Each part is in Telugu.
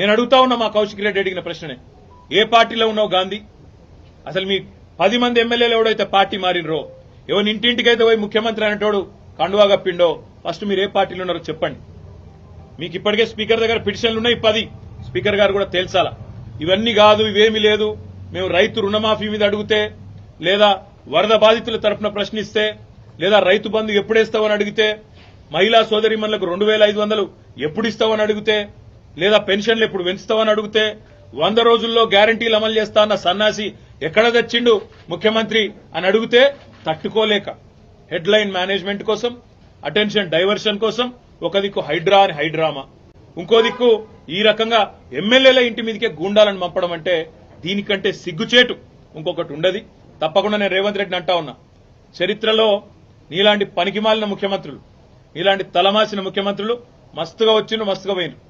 నేను అడుగుతా ఉన్నా మా కౌశిక్ రెడ్డి అడిగిన ప్రశ్ననే. ఏ పార్టీలో ఉన్నావు గాంధీ? అసలు మీ పది మంది ఎమ్మెల్యేలు ఎవడైతే పార్టీ మారినరో ఎవరి ఇంటింటికైతే పోయి ముఖ్యమంత్రి అనేటోడు కండువా కప్పిండో ఫస్ట్ మీరు ఏ పార్టీలో ఉన్నారో చెప్పండి. మీకు ఇప్పటికే స్పీకర్ దగ్గర పిటిషన్లు ఉన్నాయి పది. స్పీకర్ గారు కూడా తేల్చాలా. ఇవన్నీ కాదు ఇవేమీ లేదు. మేము రైతు రుణమాఫీ మీద అడిగితే లేదా వరద బాధితుల తరపున ప్రశ్నిస్తే లేదా రైతు బంధు ఎప్పుడేస్తావని అడిగితే మహిళా సోదరిమణులకు రెండు వేల ఐదు వందలు ఎప్పుడిస్తావని అడిగితే లేదా పెన్షన్లు ఎప్పుడు పెంచుతావని అడిగితే వంద రోజుల్లో గ్యారంటీలు అమలు చేస్తా అన్న సన్నాసి ఎక్కడ తెచ్చిండు ముఖ్యమంత్రి అని అడిగితే తట్టుకోలేక హెడ్లైన్ మేనేజ్మెంట్ కోసం అటెన్షన్ డైవర్షన్ కోసం ఒక దిక్కు హైడ్రా అని హైడ్రామా. ఇంకో దిక్కు ఈ రకంగా ఎమ్మెల్యేల ఇంటి మీదకే గూండాలను పంపడం అంటే దీనికంటే సిగ్గుచేటు ఇంకొకటి ఉండదు. తప్పకుండా నేను రేవంత్ రెడ్డిని అంటా ఉన్నా. చరిత్రలో నీలాంటి పనికిమాలిన ముఖ్యమంత్రులు నీలాంటి తలమాసిన ముఖ్యమంత్రులు మస్తుగా వచ్చిండ్రు మస్తుగా పోయినరు.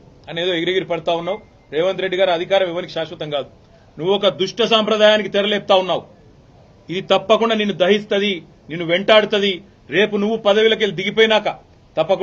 అనేదో ఎగిరిగిరి పడతా ఉన్నావు. రేవంత్ రెడ్డి గారు అధికారం ఎవరికి శాశ్వతం కాదు. నువ్వు ఒక దుష్ట సాంప్రదాయానికి తెరలేపుతా ఉన్నావు. ఇది తప్పకుండా నిన్ను దహిస్తుంది నిన్ను వెంటాడుతుంది. రేపు నువ్వు పదవిలోకి వెళ్ళి దిగిపోయినాక తప్పకుండా